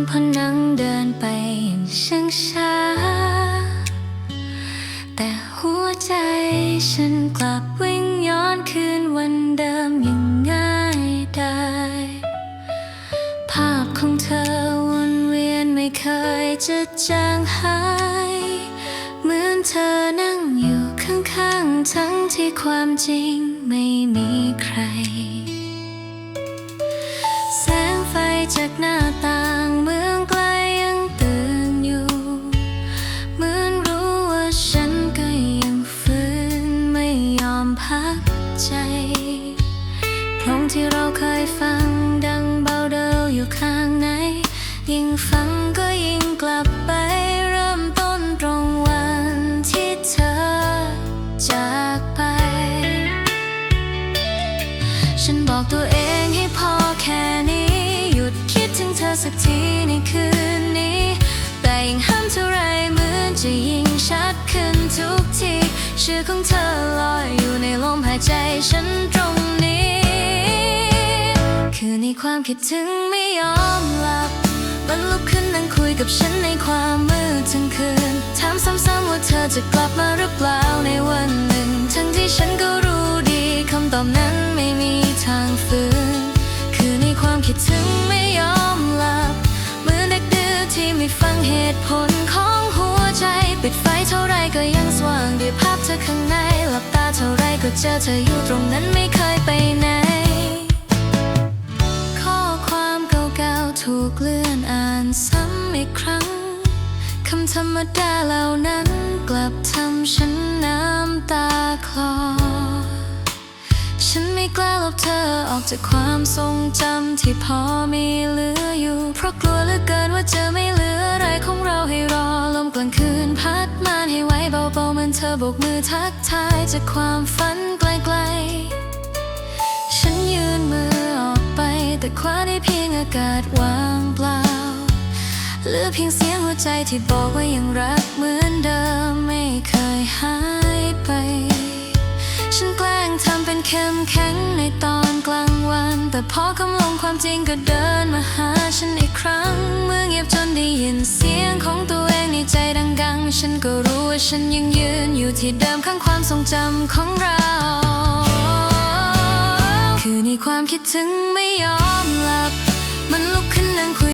บนผนังเดินไปอย่างช้างช้า แต่หัวใจฉันกลับวิ่งย้อนคืนวันเดิมอย่างง่ายได้ ภาพของเธอวนเวียนไม่เคยจะจางหาย เหมือนเธอนั่งอยู่ข้างๆ ทั้งที่ความจริงไม่มี เคยฟังดังเบาเดิวอยู่ข้างใน ยิ่งฟังก็ยิ่งกลับไป เริ่มต้นตรงวันที่เธอจากไป ฉันบอกตัวเองให้พอแค่นี้ หยุดคิดถึงเธอสักทีในคืนนี้ แต่ยิ่งห้ามเท่าไรเหมือนจะยิ่งชัดขึ้นทุกที ชื่อของเธอลอยอยู่ในลมหายใจฉันตรง ความคิดถึงไม่ยอมหลับมันลุกขึ้นนั่งคุยกับฉันในความมืดทั้งคืน ถามซ้ำๆว่าเธอจะกลับมาหรือเปล่าในวันหนึ่ง ทั้งที่ฉันก็รู้ดีคำตอบนั้นไม่มีทางฝืนคือในความคิดถึงไม่ยอมหลับเหมือนเด็กดื้อที่ไม่ฟังเหตุผลของหัวใจ ปิดไฟเท่าไรก็ยังสว่างด้วยภาพเธอข้างใน หลับตาเท่าไรก็เจอเธออยู่ตรงนั้นไม่เคยไป ถูกเลื่อนอ่านซ้ำอีกครั้งคำธรรมดาเหล่านั้นกลับทำฉันน้ำตาคลอ ฉันไม่กล้าลบเธอออกจากความทรงจำที่พอมีเหลืออยู่ เพราะกลัวเหลือเกินว่าจะไม่เหลืออะไรของเราให้รอ ลมกลางคืนพัดมาให้ไว้เบาๆเหมือนเธอโบกมือทักทายจากความฝันไกลๆ ฉันยืนมือ่คว้าได้เพียงอากาศว่างเปล่าเหลือเพียงเสียงหัวใจที่บอกว่ายังรักเหมือนเดิมไม่เคยหายไป ฉันแกล้งทำเป็นเข้มแข็งในตอนกลางวัน แต่พอคำลงความจริงก็เดินมาหาฉันอีกครั้ง เมื่อเงียบจนได้ยินเสียงของตัวเองในใจดังๆ ฉันก็รู้ว่าฉันยังยืนอยู่ที่เดิมข้างความทรงจำของเรา ความคิดถึงไม่ยอมหลับ มันลุกขึ้นนั่งคุย